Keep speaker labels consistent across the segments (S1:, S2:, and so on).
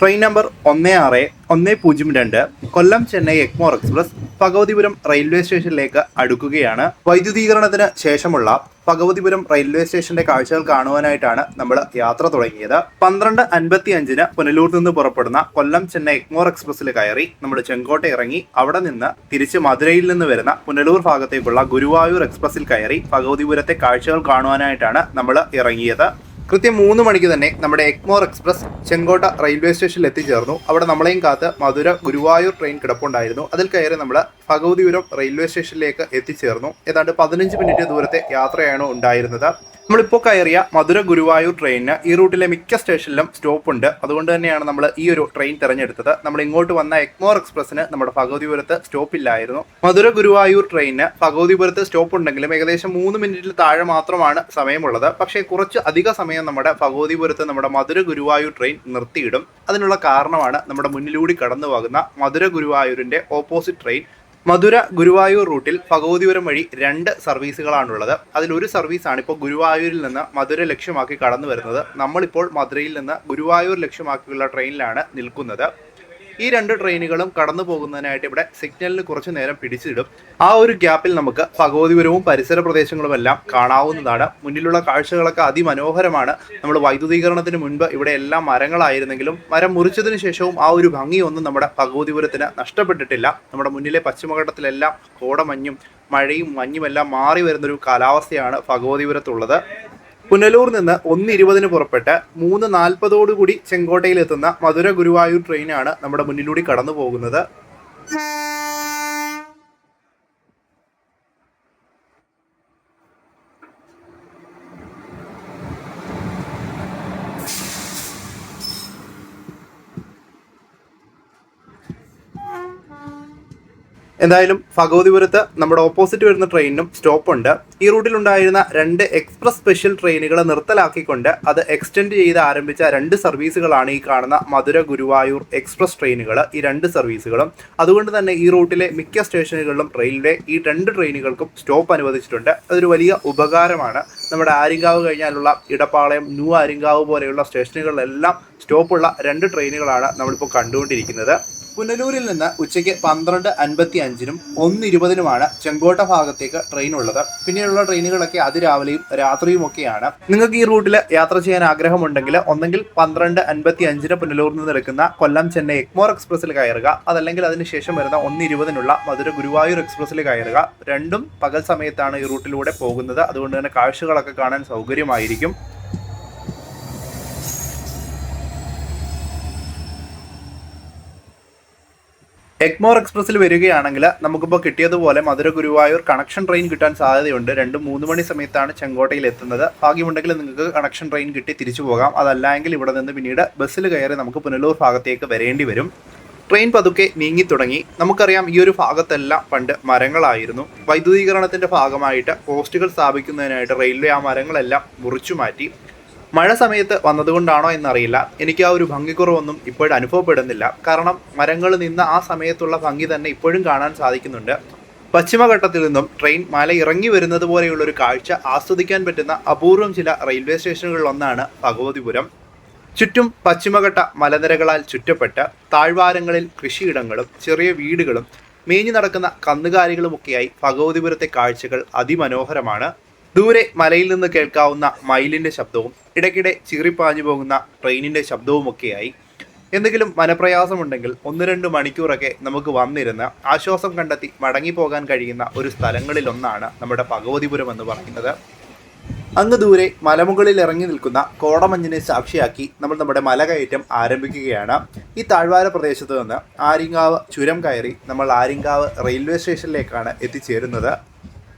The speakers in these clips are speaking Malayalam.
S1: ട്രെയിൻ നമ്പർ ഒന്ന് ആറ് ഒന്ന് പൂജ്യം രണ്ട് കൊല്ലം ചെന്നൈ എക്മോർ എക്സ്പ്രസ് ഭഗവതിപുരം റെയിൽവേ സ്റ്റേഷനിലേക്ക് അടുക്കുകയാണ്. വൈദ്യുതീകരണത്തിന് ശേഷമുള്ള ഭഗവതിപുരം റെയിൽവേ സ്റ്റേഷന്റെ കാഴ്ചകൾ കാണുവാനായിട്ടാണ് നമ്മൾ യാത്ര തുടങ്ങിയത്. പന്ത്രണ്ട് അൻപത്തി അഞ്ചിന് പുനലൂർ നിന്ന് പുറപ്പെടുന്ന കൊല്ലം ചെന്നൈ എക്മോർ എക്സ്പ്രസ്സിൽ കയറി നമ്മൾ ചെങ്കോട്ട ഇറങ്ങി അവിടെ നിന്ന് തിരിച്ച് മധുരയിൽ നിന്ന് വരുന്ന പുനലൂർ ഭാഗത്തേക്കുള്ള ഗുരുവായൂർ എക്സ്പ്രസ്സിൽ കയറി ഭഗവതിപുരത്തെ കാഴ്ചകൾ കാണുവാനായിട്ടാണ് നമ്മൾ ഇറങ്ങിയത്. കൃത്യം മൂന്ന് മണിക്ക് തന്നെ നമ്മുടെ എക്മോർ എക്സ്പ്രസ് ചെങ്കോട്ട റെയിൽവേ സ്റ്റേഷനിൽ എത്തിച്ചേർന്നു. അവിടെ നമ്മളെയും കാത്ത് മധുര ഗുരുവായൂർ ട്രെയിൻ കിടപ്പുണ്ടായിരുന്നു. അതിൽ കയറി നമ്മൾ ഭഗവതിപുരം റെയിൽവേ സ്റ്റേഷനിലേക്ക് എത്തിച്ചേർന്നു. ഏതാണ്ട് പതിനഞ്ച് മിനിറ്റ് ദൂരത്തെ യാത്രയാണ് ഉണ്ടായിരുന്നത്. നമ്മളിപ്പോൾ കയറിയ മധുര ഗുരുവായൂർ ട്രെയിനിന് ഈ റൂട്ടിലെ മിക്ക സ്റ്റേഷനിലും സ്റ്റോപ്പ് ഉണ്ട്. അതുകൊണ്ട് തന്നെയാണ് നമ്മൾ ഈ ഒരു ട്രെയിൻ തിരഞ്ഞെടുത്തത്. നമ്മൾ ഇങ്ങോട്ട് വന്ന എക്മോർ എക്സ്പ്രസ്സിന് നമ്മുടെ ഭഗവതിപുരത്ത് സ്റ്റോപ്പ് ഇല്ലായിരുന്നു. മധുര ഗുരുവായൂർ ട്രെയിനിന് ഭഗവതിപുരത്ത് സ്റ്റോപ്പ് ഉണ്ടെങ്കിലും ഏകദേശം മൂന്ന് മിനിറ്റിൽ താഴെ മാത്രമാണ് സമയമുള്ളത്. പക്ഷേ കുറച്ച് അധിക സമയം നമ്മുടെ ഭഗവതിപുരത്ത് നമ്മുടെ മധുര ഗുരുവായൂർ ട്രെയിൻ നിർത്തിയിടും. അതിനുള്ള കാരണമാണ് നമ്മുടെ മുന്നിലൂടെ കടന്നു പോകുന്ന മധുര ഗുരുവായൂരിന്റെ ഓപ്പോസിറ്റ് ട്രെയിൻ മധുര ഗുരുവായൂർ റൂട്ടിൽ ഭഗവതിപുരം വഴി രണ്ട് സർവീസുകളാണുള്ളത്. അതിലൊരു സർവീസാണ് ഇപ്പോൾ ഗുരുവായൂരിൽ നിന്ന് മധുര ലക്ഷ്യമാക്കി കടന്നു വരുന്നത് നമ്മളിപ്പോൾ മധുരയിൽ നിന്ന് ഗുരുവായൂർ ലക്ഷ്യമാക്കിയുള്ള ട്രെയിനിലാണ് നിൽക്കുന്നത്. ഈ രണ്ട് ട്രെയിനുകളും കടന്നു പോകുന്നതിനായിട്ട് ഇവിടെ സിഗ്നലിന് കുറച്ചു നേരം പിടിച്ചിടും. ആ ഒരു ഗ്യാപ്പിൽ നമുക്ക് ഭഗവതിപുരവും പരിസര പ്രദേശങ്ങളും എല്ലാം കാണാവുന്നതാണ്. മുന്നിലുള്ള കാഴ്ചകളൊക്കെ അതിമനോഹരമാണ്. നമ്മൾ വൈദ്യുതീകരണത്തിന് മുൻപ് ഇവിടെ എല്ലാം മരങ്ങളായിരുന്നെങ്കിലും മരം മുറിച്ചതിന് ശേഷവും ആ ഒരു ഭംഗിയൊന്നും നമ്മുടെ ഭഗവതിപുരത്തിന് നഷ്ടപ്പെട്ടിട്ടില്ല. നമ്മുടെ മുന്നിലെ പശ്ചിമഘട്ടത്തിലെല്ലാം കോടമഞ്ഞും മഴയും മഞ്ഞുമെല്ലാം മാറി വരുന്നൊരു കാലാവസ്ഥയാണ് ഭഗവതിപുരത്തുള്ളത്. പുനലൂർ നിന്ന് ഒന്ന് ഇരുപതിന് പുറപ്പെട്ട് മൂന്ന് നാൽപ്പതോടുകൂടി ചെങ്കോട്ടയിൽ എത്തുന്ന മധുര ഗുരുവായൂർ ട്രെയിനാണ് നമ്മുടെ മുന്നിലൂടെ കടന്നു പോകുന്നത് എന്തായാലും ഭഗവതിപുരത്ത് നമ്മുടെ ഓപ്പോസിറ്റ് വരുന്ന ട്രെയിനിനും സ്റ്റോപ്പ് ഉണ്ട്. ഈ റൂട്ടിലുണ്ടായിരുന്ന രണ്ട് എക്സ്പ്രസ് സ്പെഷ്യൽ ട്രെയിനുകൾ നിർത്തലാക്കിക്കൊണ്ട് അത് എക്സ്റ്റെൻഡ് ചെയ്ത് ആരംഭിച്ച രണ്ട് സർവീസുകളാണ് ഈ കാണുന്ന മധുര ഗുരുവായൂർ എക്സ്പ്രസ് ട്രെയിനുകൾ ഈ രണ്ട് സർവീസുകളും അതുകൊണ്ട് തന്നെ ഈ റൂട്ടിലെ മിക്ക സ്റ്റേഷനുകളിലും റെയിൽവേ ഈ രണ്ട് ട്രെയിനുകൾക്കും സ്റ്റോപ്പ് അനുവദിച്ചിട്ടുണ്ട്. അതൊരു വലിയ ഉപകാരമാണ്. നമ്മുടെ ആര്യങ്കാവ് കഴിഞ്ഞാലുള്ള ഇടപ്പാളയം ന്യൂ ആര്യങ്കാവ് പോലെയുള്ള സ്റ്റേഷനുകളിലെല്ലാം സ്റ്റോപ്പുള്ള രണ്ട് ട്രെയിനുകളാണ് നമ്മളിപ്പോൾ കണ്ടുകൊണ്ടിരിക്കുന്നത്. പുനലൂരിൽ നിന്ന് ഉച്ചയ്ക്ക് പന്ത്രണ്ട് അൻപത്തി അഞ്ചിനും ഒന്ന് ഇരുപതിനുമാണ് ചെങ്കോട്ട ഭാഗത്തേക്ക് ട്രെയിൻ ഉള്ളത്. പിന്നീടുള്ള ട്രെയിനുകളൊക്കെ അതിരാവിലെയും രാത്രിയും ഒക്കെയാണ് നിങ്ങൾക്ക് ഈ റൂട്ടിൽ യാത്ര ചെയ്യാൻ ആഗ്രഹമുണ്ടെങ്കിൽ ഒന്നെങ്കിൽ പന്ത്രണ്ട് അൻപത്തി അഞ്ചിന് പുനലൂരിൽ നിന്ന് എടുക്കുന്ന കൊല്ലം ചെന്നൈ എക്മോർ എക്സ്പ്രസ്സിൽ കയറുക. അതല്ലെങ്കിൽ അതിനുശേഷം വരുന്ന ഒന്ന് ഇരുപതിനുള്ള മധുര ഗുരുവായൂർ എക്സ്പ്രസ്സിൽ കയറുക. രണ്ടും പകൽ സമയത്താണ് ഈ റൂട്ടിലൂടെ പോകുന്നത്. അതുകൊണ്ട് തന്നെ കാഴ്ചകളൊക്കെ കാണാൻ സൗകര്യമായിരിക്കും. എഗ്മോർ എക്സ്പ്രസ്സിൽ വരികയാണെങ്കിൽ നമുക്കിപ്പോൾ കിട്ടിയതുപോലെ മധുര ഗുരുവായൂർ കണക്ഷൻ ട്രെയിൻ കിട്ടാൻ സാധ്യതയുണ്ട്. രണ്ട് മൂന്ന് മണി സമയത്താണ് ചെങ്കോട്ടയിൽ എത്തുന്നത്. ഭാഗ്യമുണ്ടെങ്കിൽ നിങ്ങൾക്ക് കണക്ഷൻ ട്രെയിൻ കിട്ടി തിരിച്ചു പോകാം. അതല്ലെങ്കിൽ ഇവിടെ നിന്ന് പിന്നീട് ബസ്സിൽ കയറി നമുക്ക് പുനലൂർ ഭാഗത്തേക്ക് വരേണ്ടി വരും. ട്രെയിൻ പതുക്കെ നീങ്ങി തുടങ്ങി. നമുക്കറിയാം ഈ ഒരു ഭാഗത്തെല്ലാം പണ്ട് മരങ്ങളായിരുന്നു. വൈദ്യുതീകരണത്തിന്റെ ഭാഗമായിട്ട് പോസ്റ്റുകൾ സ്ഥാപിക്കുന്നതിനായിട്ട് റെയിൽവേ ആ മരങ്ങളെല്ലാം മുറിച്ചു മാറ്റി. മഴ സമയത്ത് വന്നതുകൊണ്ടാണോ എന്നറിയില്ല. എനിക്ക് ആ ഒരു ഭംഗിക്കുറവൊന്നും ഇപ്പോഴും അനുഭവപ്പെടുന്നില്ല. കാരണം മരങ്ങൾ നിന്ന ആ സമയത്തുള്ള ഭംഗി തന്നെ ഇപ്പോഴും കാണാൻ സാധിക്കുന്നുണ്ട്. പശ്ചിമഘട്ടത്തിൽ നിന്നും ട്രെയിൻ മല ഇറങ്ങി വരുന്നത് പോലെയുള്ള ഒരു കാഴ്ച ആസ്വദിക്കാൻ പറ്റുന്ന അപൂർവം ചില റെയിൽവേ സ്റ്റേഷനുകളിലൊന്നാണ് ഭഗവതിപുരം. ചുറ്റും പശ്ചിമഘട്ട മലനിരകളാൽ ചുറ്റപ്പെട്ട് താഴ്വാരങ്ങളിൽ കൃഷിയിടങ്ങളും ചെറിയ വീടുകളും മേഞ്ഞു നടക്കുന്ന കന്നുകാലികളുമൊക്കെയായി ഭഗവതിപുരത്തെ കാഴ്ചകൾ അതിമനോഹരമാണ്. ദൂരെ മലയിൽ നിന്ന് കേൾക്കാവുന്ന മയിലിന്റെ ശബ്ദവും ഇടയ്ക്കിടെ ചീറിപ്പാഞ്ഞു പോകുന്ന ട്രെയിനിന്റെ ശബ്ദവുമൊക്കെയായി. എന്തെങ്കിലും മനപ്രയാസമുണ്ടെങ്കിൽ ഒന്ന് രണ്ട് മണിക്കൂറൊക്കെ നമുക്ക് വന്നിരുന്ന് ആശ്വാസം കണ്ടെത്തി മടങ്ങിപ്പോകാൻ കഴിയുന്ന ഒരു സ്ഥലങ്ങളിലൊന്നാണ് നമ്മുടെ ഭഗവതിപുരം എന്ന് പറയുന്നത്. അങ്ങ് ദൂരെ മലമുകളിൽ ഇറങ്ങി നിൽക്കുന്ന കോടമഞ്ഞിനെ സാക്ഷിയാക്കി നമ്മൾ നമ്മുടെ മലകയറ്റം ആരംഭിക്കുകയാണ്. ഈ താഴ്വാര പ്രദേശത്ത് നിന്ന് ആര്യങ്കാവ് ചുരം കയറി നമ്മൾ ആര്യങ്കാവ് റെയിൽവേ സ്റ്റേഷനിലേക്കാണ് എത്തിച്ചേരുന്നത്.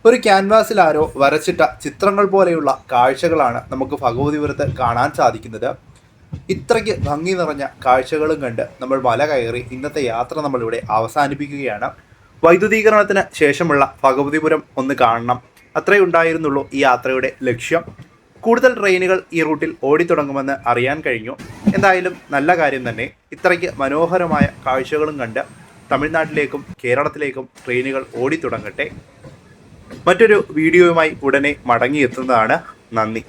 S1: ഒരു ക്യാൻവാസിൽ ആരോ വരച്ചിട്ട ചിത്രങ്ങൾ പോലെയുള്ള കാഴ്ചകളാണ് നമുക്ക് ഭഗവതിപുരത്ത് കാണാൻ സാധിക്കുന്നത്. ഇത്രയ്ക്ക് ഭംഗി നിറഞ്ഞ കാഴ്ചകളും കണ്ട് നമ്മൾ മല കയറി ഇന്നത്തെ യാത്ര നമ്മളിവിടെ അവസാനിപ്പിക്കുകയാണ്. വൈദ്യുതീകരണത്തിന് ശേഷമുള്ള ഭഗവതിപുരം ഒന്ന് കാണണം. അത്രേ ഉണ്ടായിരുന്നുള്ളൂ ഈ യാത്രയുടെ ലക്ഷ്യം. കൂടുതൽ ട്രെയിനുകൾ ഈ റൂട്ടിൽ ഓടിത്തുടങ്ങുമെന്ന് അറിയാൻ കഴിഞ്ഞു. എന്തായാലും നല്ല കാര്യം തന്നെ. ഇത്രയ്ക്ക് മനോഹരമായ കാഴ്ചകളും കണ്ട് തമിഴ്നാട്ടിലേക്കും കേരളത്തിലേക്കും ട്രെയിനുകൾ ഓടിത്തുടങ്ങട്ടെ. മറ്റൊരു വീഡിയോയുമായി ഉടനെ മടങ്ങിയെത്തുന്നതാണ്. നന്ദി.